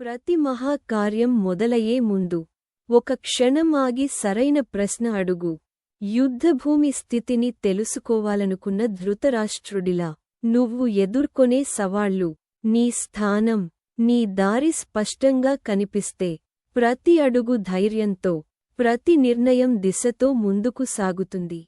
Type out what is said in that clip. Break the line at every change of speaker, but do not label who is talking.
ప్రతి మహాకార్యం మొదలయ్యే ముందు ఒక క్షణం ఆగి సరైన ప్రశ్న అడుగు. యుద్ధభూమి స్థితిని తెలుసుకోవాలనుకున్న ధృతరాష్ట్రుడిలా నువ్వు ఎదుర్కొనే సవాళ్ళు నీ స్థానం నీ దారి స్పష్టంగా కనిపిస్తే ప్రతి అడుగు ధైర్యంతో ప్రతి నిర్ణయం దిశతో ముందుకు సాగుతుంది.